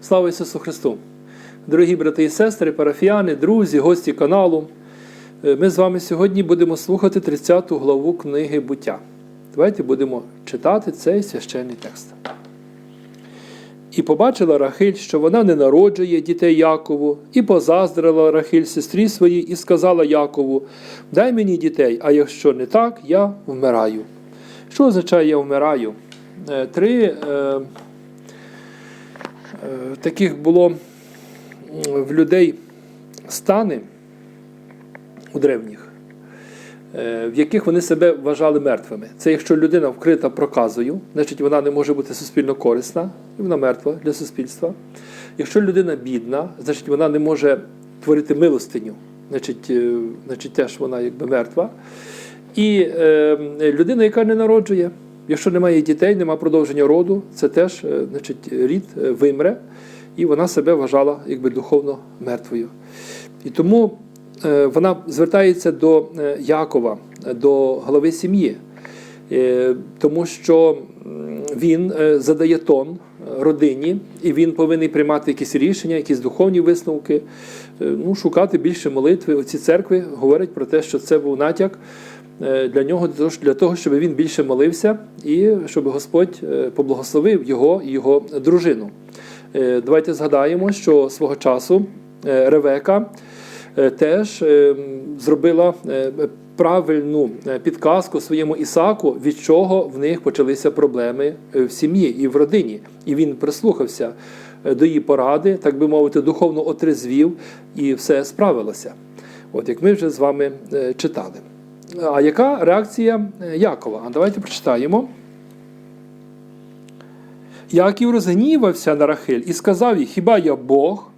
Слава Ісусу Христу! Дорогі брати і сестри, парафіяни, друзі, гості каналу. Е, Ми з вами сьогодні будемо слухати 30 главу книги буття. Давайте будемо читати цей священний текст. І побачила Рахиль, що вона не народжує дітей Якову, і позаздрила Рахиль сестрі своїй, і сказала Якову: Дай мені дітей, а якщо не так, я вмираю. Що означає я вмираю? Е, Три е, таких було в людей стани у древніх, е, в яких вони себе вважали мертвими. Це якщо людина вкрита проказою, значить вона не може бути суспільно корисна, і вона мертва для суспільства. Якщо людина бідна, значить вона не може творити милостиню, значить, е, значить теж вона якби мертва. І е, людина, яка не народжує, якщо немає дітей, немає продовження роду, це теж е, значить, рід е, вимре, і вона себе вважала якби духовно мертвою. І тому е, вона звертається до Якова, до голови сім'ї, тому що він задає тон родині, і він повинен приймати якісь рішення, якісь духовні висновки, ну, шукати більше молитви. Оці церкви говорять про те, що це був натяк для нього, для того, щоб він більше молився і щоб Господь е, поблагословив його і його дружину. Е, Давайте згадаємо, що свого часу е, Ревека е, теж е, зробила е, правильну е, підказку своєму Ісаку, від чого в них почалися проблеми е, в сім'ї і в родині. І він прислухався е, до її поради, так би мовити, духовно отрезвів, і все справилося. От як ми вже з вами е, читали. А яка реакція е, Якова? А давайте прочитаємо. Яків розгнівався на Рахиль і сказав їй: Хіба я Бог,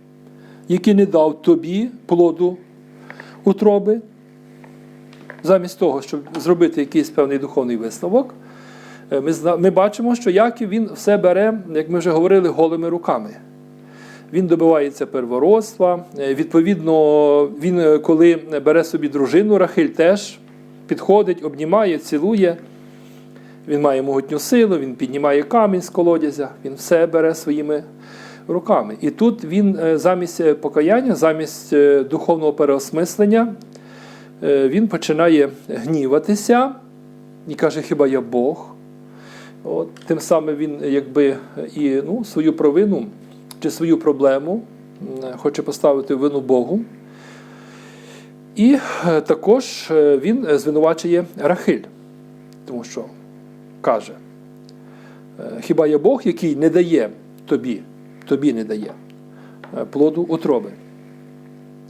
який не дав тобі плоду утроби? Замість того, щоб зробити якийсь певний духовний висновок, е, ми, ми бачимо, що Яків він все бере, як ми вже говорили, голими руками. Він добивається первородства. Е, Відповідно, він, коли бере собі дружину, Рахиль теж підходить, обнімає, цілує. Він має могутню силу, він піднімає камінь з колодязя, він все бере своїми руками. І тут він е, замість е, покаяння, замість е, духовного переосмислення, він починає гніватися і каже, хіба я Бог? От, тим самим він якби і ну, свою провину чи свою проблему хоче поставити вину Богу. І е, також е, він е, звинувачує Рахиль, тому що каже: хіба є Бог, який не дає тобі, тобі не дає плоду утроби?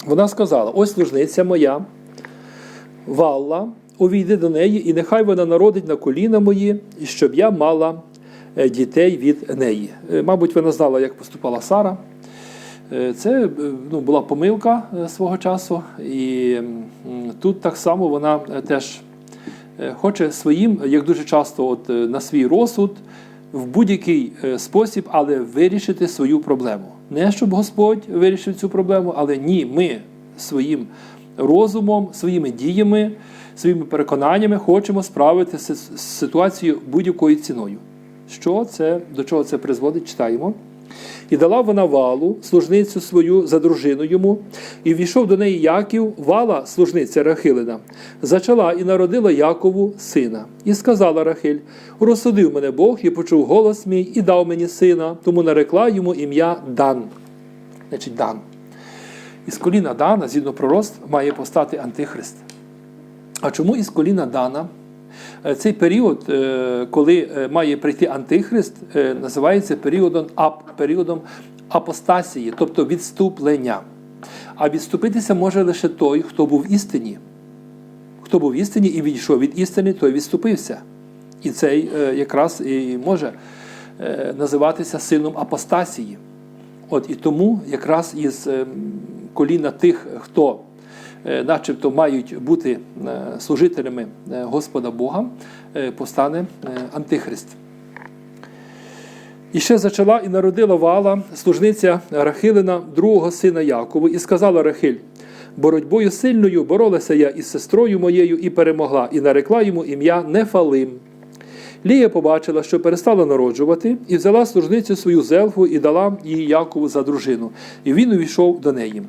Вона сказала: ось служниця моя, Валла, увійди до неї, і нехай вона народить на коліна мої, щоб я мала дітей від неї. Мабуть, вона знала, як поступала Сара. Е, Це е, ну, була помилка е, свого часу, і тут так само вона теж хоче своїм, як дуже часто, от, на свій розсуд, в будь-який спосіб, але вирішити свою проблему. Не щоб Господь вирішив цю проблему, але ні, ми своїм розумом, своїми діями, своїми переконаннями хочемо справитися з ситуацією будь-якою ціною. Що це, до чого це призводить, читаємо. І дала вона валу, служницю свою за дружину йому, і війшов до неї Яків, вала, служниця Рахилина, зачала і народила Якову сина. І сказала Рахиль: Розсудив мене Бог і почув голос мій, і дав мені сина, тому нарекла йому ім'я Дан. Значить, Дан. Із коліна Дана, згідно пророцтв, має постати Антихрист. А чому із коліна Дана? Е, Цей період, е, коли е, має прийти Антихрист, називається періодом, періодом апостасії, тобто відступлення. А відступитися може лише той, хто був в істині. Хто був в істині і відійшов від істини, той відступився. І цей якраз і може називатися сином апостасії. От і тому якраз із е, коліна тих, хто начебто мають бути е, служителями е, Господа Бога, е, постане е, Антихрист. І ще зачала і народила вала, служниця Рахилина, другого сина Якову, і сказала Рахиль: боротьбою сильною боролася я із сестрою моєю і перемогла, і нарекла йому ім'я Нефалим. Лія побачила, що перестала народжувати, і взяла служницю свою зелфу і дала її Якову за дружину. І він увійшов до неї.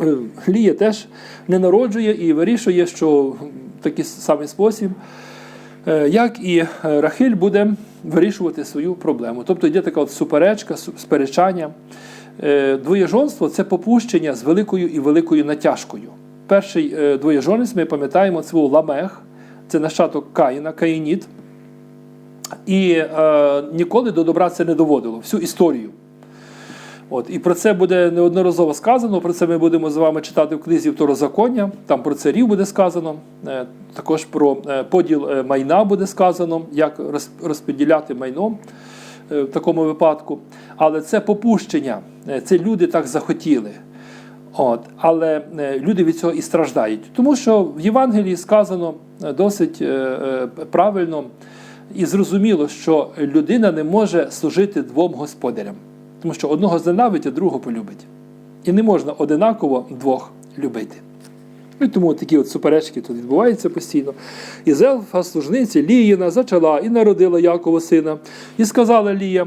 Е, Лія теж не народжує і вирішує, що в такий самий спосіб, е, як і е, Рахиль буде вирішувати свою проблему. Тобто йде така от суперечка, сперечання. Двоєжонство це попущення з великою і великою натяжкою. Перший двоєжонець, ми пам'ятаємо, це був Ламех, це нащадок Каїна, Каїніт. І е, ніколи до добра це не доводило, всю історію. От, і про це буде неодноразово сказано. Про це ми будемо з вами читати в книзі Второзаконня. Там про царів буде сказано. Е, Також про е, поділ е, майна буде сказано, як роз- розподіляти майно в такому випадку. Але це попущення, це люди так захотіли. От, але люди від цього і страждають. Тому що в Євангелії сказано досить правильно і зрозуміло, що людина не може служити двом господарям, тому що одного зненавидить, а другого полюбить. І не можна одинаково двох любити. І тому такі от суперечки тут відбуваються постійно. І Зелфа, служниці Ліїна, зачала і народила Якова сина, і сказала Лія,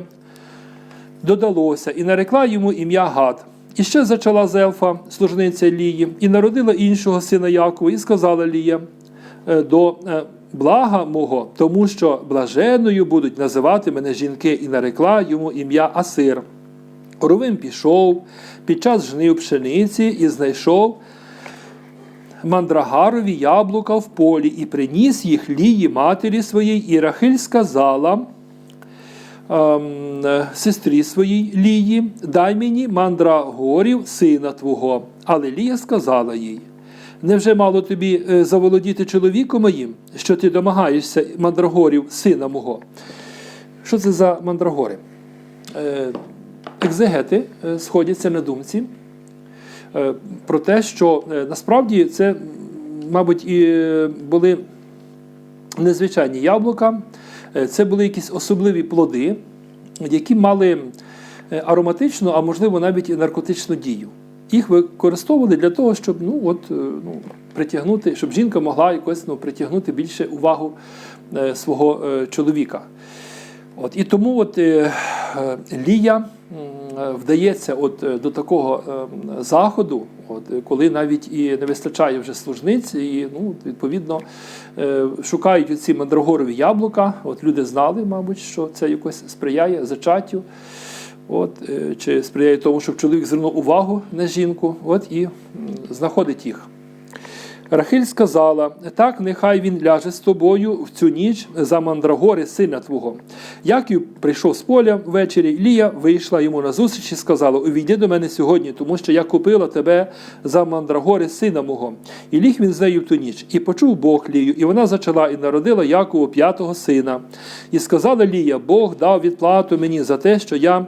додалося, і нарекла йому ім'я Гад. І ще зачала Зелфа, служниця Лії, і народила іншого сина Якова, і сказала Лія е, до е, блага мого, тому що блаженною будуть називати мене жінки, і нарекла йому ім'я Асир. Оровим пішов під час жнив пшениці і знайшов мандрагарові яблука в полі і приніс їх лії матері своїй, і Рахиль сказала ем, е, сестрі своїй Лії, дай мені мандрагорів сина твого. Але Лія сказала їй: Невже мало тобі е, заволодіти чоловіком моїм, що ти домагаєшся мандрагорів сина мого? Що це за мандрагори? Екзегети е, сходяться на думці е, про те, що е, насправді це, мабуть, і були незвичайні яблука, це були якісь особливі плоди, які мали ароматичну, а можливо навіть і наркотичну дію. Їх використовували для того, щоб ну, от, ну, притягнути, щоб жінка могла якось ну, притягнути більше увагу свого чоловіка. От, і тому от, е, Лія вдається от, е, до такого е, заходу, от, е, коли навіть і не вистачає вже служниць, і ну, відповідно е, шукають ці мандрагорові яблука. От люди знали, мабуть, що це якось сприяє зачаттю. От, е, чи сприяє тому, щоб чоловік звернув увагу на жінку, от і знаходить їх. Рахиль сказала: так, нехай він ляже з тобою в цю ніч за мандрагори сина твого. Яків прийшов з поля ввечері, Лія вийшла йому на зустріч і сказала: Увійди до мене сьогодні, тому що я купила тебе за мандрагори сина мого. І ліг він з нею в ту ніч, і почув Бог Лію, і вона зачала і народила Якову п'ятого сина. І сказала Лія: Бог дав відплату мені за те, що я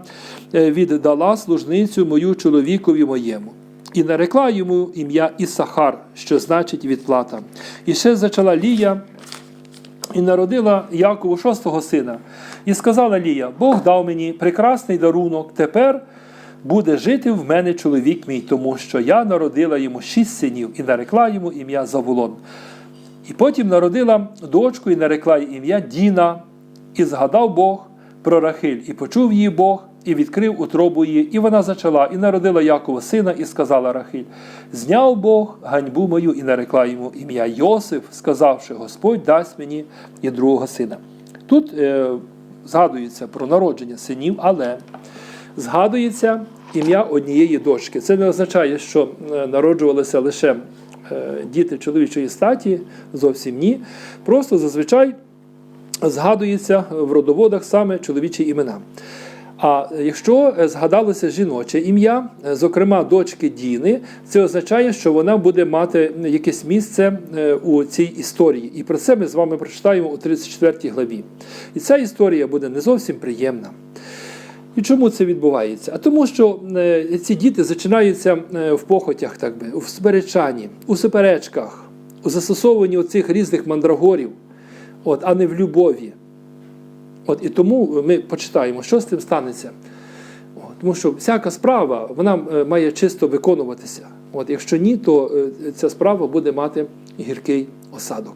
е, віддала служницю мою чоловікові моєму. І нарекла йому ім'я Ісахар, що значить відплата. І ще зачала Лія і народила Якову шостого сина. І сказала Лія: Бог дав мені прекрасний дарунок. Тепер буде жити в мене чоловік мій, тому що я народила йому шість синів і нарекла йому ім'я Заволон. І потім народила дочку і нарекла їй ім'я Діна, і згадав Бог про Рахиль, і почув її Бог, і відкрив утробу її, і вона зачала, і народила Якова сина, і сказала Рахиль: Зняв Бог ганьбу мою, і нарекла йому ім'я Йосиф, сказавши, Господь дасть мені і другого сина. Тут е, згадується про народження синів, але згадується ім'я однієї дочки. Це не означає, що е, народжувалися лише е, діти чоловічої статі, зовсім ні. Просто зазвичай згадується в родоводах саме чоловічі імена. А якщо е, згадалося жіноче ім'я, е, зокрема дочки Діни, це означає, що вона буде мати якесь місце е, у цій історії. І про це ми з вами прочитаємо у 34 главі. І ця історія буде не зовсім приємна. І чому це відбувається? А тому, що ці діти зачинаються в похотях, так би, в сперечанні, у суперечках, у застосовуванні оцих різних мандрагорів, от, а не в любові. От, і тому ми почитаємо, що з тим станеться. От, тому що всяка справа вона е, має чисто виконуватися. От, якщо ні, то е, ця справа буде мати гіркий осадок.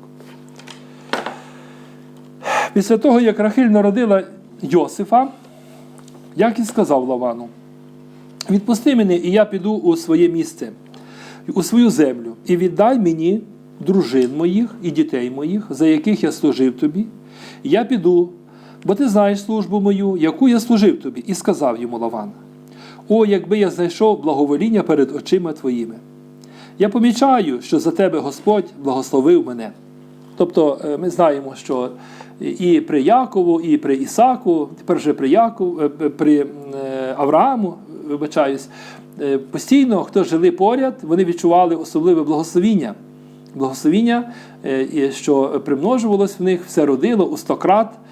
Після того, як Рахиль народила Йосифа, як і сказав Лавану, відпусти мене, і я піду у своє місце, у свою землю, і віддай мені дружин моїх і дітей моїх, за яких я служив тобі. Я піду, бо ти знаєш службу мою, яку я служив тобі, і сказав йому Лаван: О, якби я знайшов благовоління перед очима твоїми. Я помічаю, що за тебе Господь благословив мене. Тобто е, ми знаємо, що і при Якову, і при Ісаку, тепер вже при Якову, е, при е, Аврааму, вибачаюсь, постійно, хто жили поряд, вони відчували особливе благословіння. Благословіння, що примножувалось в них, все родило у стократ, е,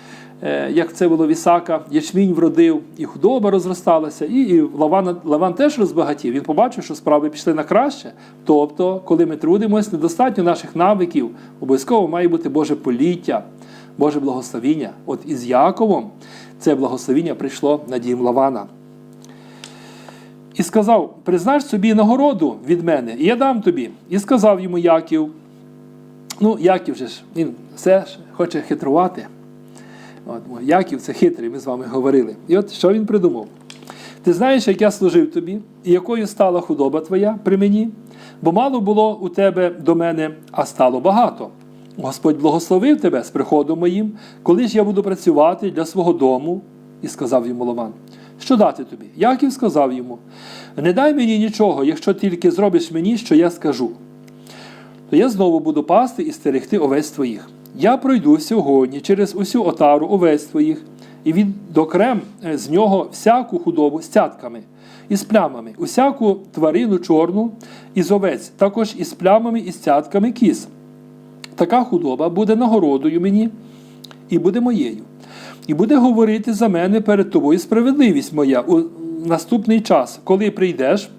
як це було в Ісака, ячмінь вродив, і худоба розросталася, і, і Лаван, Лаван теж розбагатів. Він побачив, що справи пішли на краще. Тобто, коли ми трудимось, недостатньо наших навиків, обов'язково має бути Боже поліття, Боже благословіння. От із Яковом це благословіння прийшло на дім Лавана. І сказав: признач собі нагороду від мене, і я дам тобі. І сказав йому Яків. Ну, Яків же ж, він все ж хоче хитрувати. От, Яків це хитрий, ми з вами говорили. І от що він придумав? Ти знаєш, як я служив тобі, і якою стала худоба твоя при мені? Бо мало було у тебе до мене, а стало багато. Господь благословив тебе з приходом моїм, коли ж я буду працювати для свого дому, і сказав йому Лаван. Що дати тобі? Яків сказав йому: Не дай мені нічого, якщо тільки зробиш мені, що я скажу. То я знову буду пасти і стерегти овець твоїх. Я пройду сьогодні через усю отару овець твоїх, і відокрем е, з нього всяку худобу з цятками і з плямами, усяку тварину чорну із овець, також із плямами і з цятками кіз. Така худоба буде нагородою мені і буде моєю. І буде говорити за мене перед тобою справедливість моя у наступний час, коли прийдеш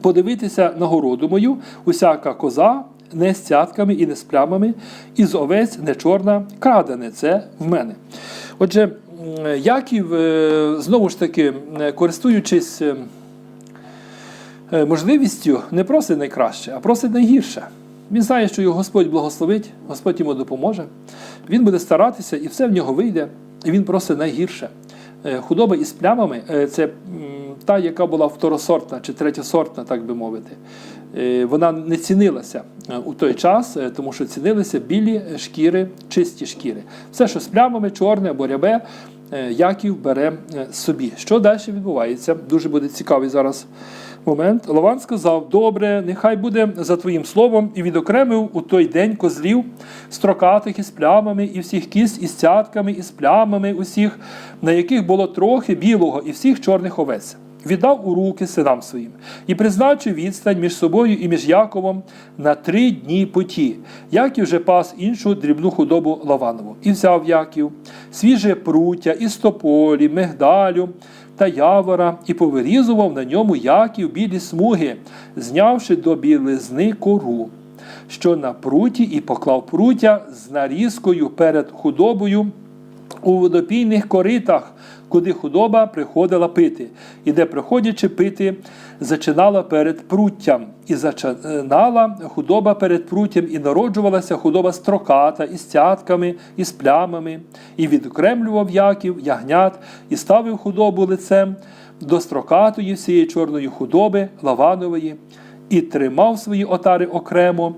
подивитися нагороду мою, усяка коза не з цятками і не з плямами, і з овець не чорна, крадене це в мене. Отже, Яків, е, знову ж таки, користуючись е, е, можливістю, не просить найкраще, а просить найгірше. Він знає, що його Господь благословить, Господь йому допоможе. Він буде старатися, і все в нього вийде. І він просить найгірше. Е, Худоба із плямами е, це та, яка була второсортна чи третєсортна, так би мовити. Е, Вона не цінилася у той час, тому що цінилися білі шкіри, чисті шкіри. Все, що з плямами, чорне або рябе, Яків бере собі. Що далі відбувається? Дуже буде цікавий зараз момент. Лаван сказав: Добре, нехай буде за твоїм словом, і відокремив у той день козлів, строкатих із плямами, і всіх кіз із цятками, і з плямами усіх, на яких було трохи білого, і всіх чорних овець. Віддав у руки синам своїм і призначив відстань між собою і між Яковом на три дні путі. Яків же пас іншу дрібну худобу Лаванову. І взяв Яків свіже пруття, і стополі, мигдалю та явора, і повирізував на ньому Яків білі смуги, знявши до білизни кору, що на пруті, і поклав прутя з нарізкою перед худобою у водопійних коритах, куди худоба приходила пити, і де, приходячи пити, зачинала перед пруттям, і зачинала худоба перед пруттям, і народжувалася худоба строката, із цятками, і з плямами, і відокремлював Яків, ягнят, і ставив худобу лицем до строкатої всієї чорної худоби Лаванової, і тримав свої отари окремо,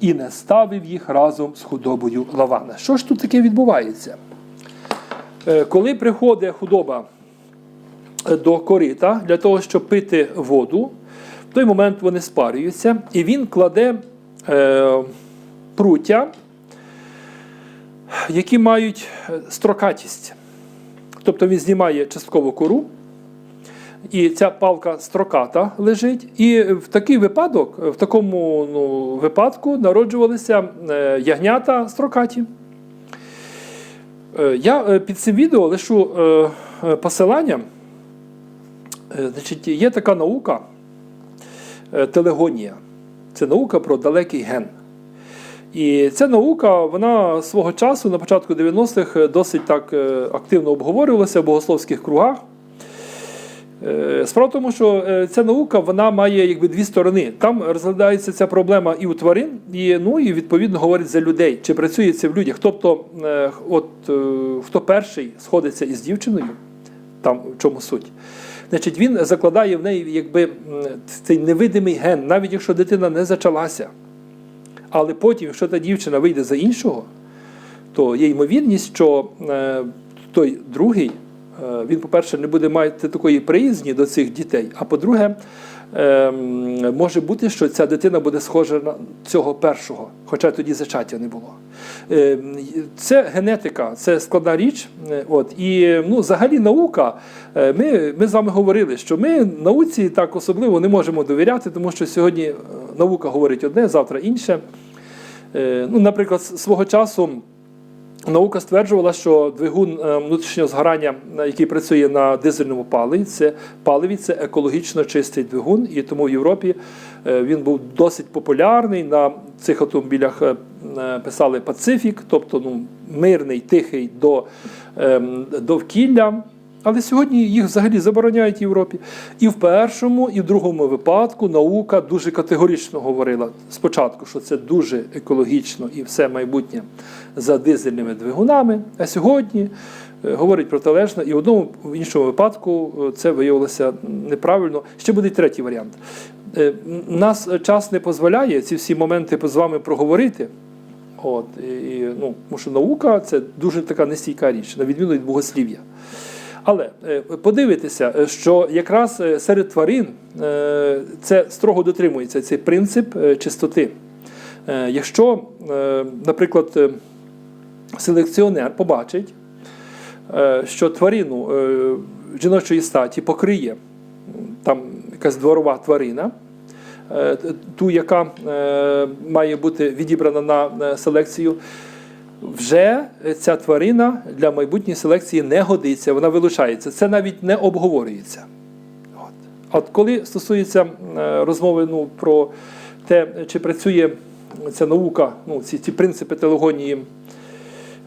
і не ставив їх разом з худобою Лавана. Що ж тут таке відбувається? Е, Коли приходить худоба е, до корита для того, щоб пити воду, в той момент вони спарюються, і він кладе е, пруття, які мають строкатість. Тобто він знімає частково кору, і ця палка строката лежить. І в такий випадок, в такому ну, випадку народжувалися ягнята строкаті. Е, Я е, під цим відео лишу е, посилання. Значить, є така наука телегонія. Це наука про далекий ген. І ця наука, вона свого часу, на початку 90-х, досить так активно обговорювалася в богословських кругах. Е, Справа в тому, що е, ця наука вона має якби дві сторони. Там розглядається ця проблема і у тварин, і, ну, і відповідно говорить за людей, чи працює це в людях. Тобто, е, от, хто перший сходиться із дівчиною, там в чому суть. Значить, він закладає в неї якби цей невидимий ген, навіть якщо дитина не зачалася. Але потім, якщо та дівчина вийде за іншого, то є ймовірність, що той другий, він, по-перше, не буде мати такої приязні до цих дітей, а по-друге, е, може бути, що ця дитина буде схожа на цього першого, хоча тоді зачаття не було. Е, Це генетика, це складна річ. е, От, і ну, взагалі наука, е, ми, ми з вами говорили, що ми науці так особливо не можемо довіряти, тому що сьогодні е, наука говорить одне, завтра інше. Е, Ну, наприклад, свого часу наука стверджувала, що двигун е, внутрішнього згорання, який працює на дизельному паливі, це паливі, це екологічно чистий двигун, і тому в Європі е, він був досить популярний. На цих автомобілях е, е, писали Пацифік, тобто ну, мирний, тихий до ем, довкілля. Але сьогодні їх взагалі забороняють в Європі. І в першому, і в другому випадку наука дуже категорично говорила спочатку, що це дуже екологічно і все майбутнє за дизельними двигунами. А сьогодні е, говорить протилежно, і в одному в іншому випадку е, це виявилося неправильно. Ще буде й третій варіант. Е, Нас час не дозволяє ці всі моменти з вами проговорити. От, і, ну, тому що наука це дуже така нестійка річ, на відміну від богослів'я. Але е, подивитися, е, що якраз е, серед тварин це строго дотримується цей принцип чистоти. Якщо, наприклад, селекціонер побачить, що тварину жіночої статі покриє там якась дворова тварина, ту, яка має бути відібрана на селекцію, вже ця тварина для майбутньої селекції не годиться, вона вилучається. Це навіть не обговорюється. От. От коли стосується е, розмови ну, про те, чи працює ця наука, ну, ці, ці принципи телегонії,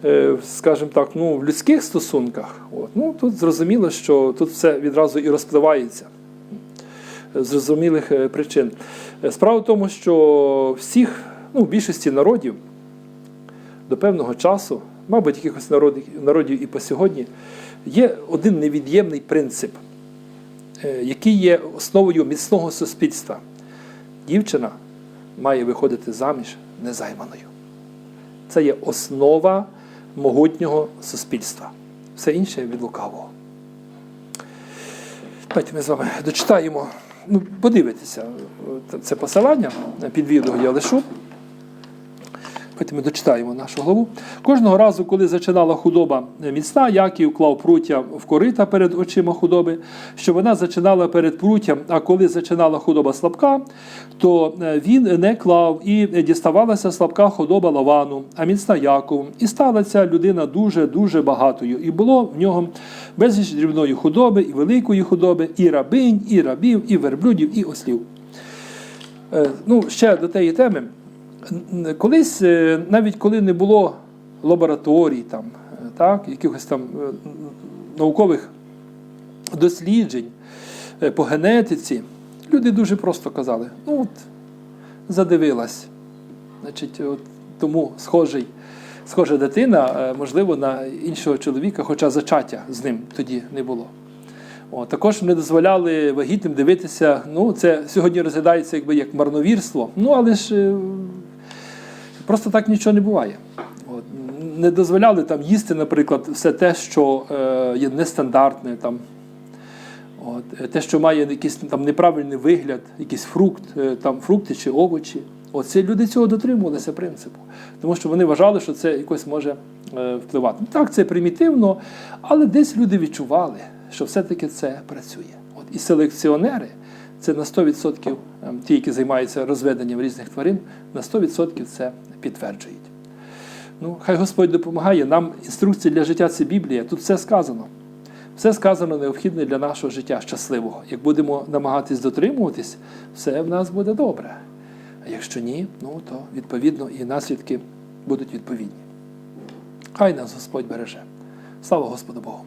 е, скажімо так, ну, в людських стосунках, от, ну, тут зрозуміло, що тут все відразу і розпливається зрозумілих е, причин. Справа в тому, що всіх, ну, в більшості народів до певного часу, мабуть, якихось народів, народів і по сьогодні, є один невід'ємний принцип, е, який є основою міцного суспільства. Дівчина має виходити заміж незайманою. Це є основа могутнього суспільства. Все інше від лукавого. Давайте ми з вами дочитаємо, ну, подивитися це посилання під відео я лишу. Давайте ми дочитаємо нашу главу. Кожного разу, коли зачинала худоба міцна, Яків клав пруття в корита перед очима худоби, що вона зачинала перед пруттям, а коли зачинала худоба слабка, то е, він не клав і діставалася слабка худоба Лавану, а міцна Якову. І стала ця людина дуже-дуже багатою. І було в нього безліч дрібної худоби, і великої худоби, і рабинь, і рабів, і верблюдів, і ослів. Е, Ну, ще до тієї теми. Колись, е, навіть коли не було лабораторій, там, е, так, якихось там е, наукових досліджень по генетиці, люди дуже просто казали: ну от, задивилась. Значить, от, тому схожий, схожа дитина, можливо, на іншого чоловіка, хоча зачаття з ним тоді не було. О, також не дозволяли вагітним дивитися. Ну, це сьогодні розглядається якби як марновірство. Ну, але ж просто так нічого не буває. От, не дозволяли там їсти, наприклад, все те, що е, є нестандартне, там, от, е, те, що має якийсь там неправильний вигляд, якийсь фрукт, е, там, фрукти чи овочі. От ці люди цього дотримувалися принципу, тому що вони вважали, що це якось може е, впливати. Так, це примітивно, але десь люди відчували, що все-таки це працює. От, і селекціонери це на 100%, ем, ті, які займаються розведенням різних тварин, на 100% це підтверджують. Ну, хай Господь допомагає. Нам інструкції для життя це Біблія. Тут все сказано. Все сказано необхідне для нашого життя щасливого. Як будемо намагатись дотримуватись, все в нас буде добре. А якщо ні, ну то відповідно і наслідки будуть відповідні. Хай нас Господь береже. Слава Господу Богу!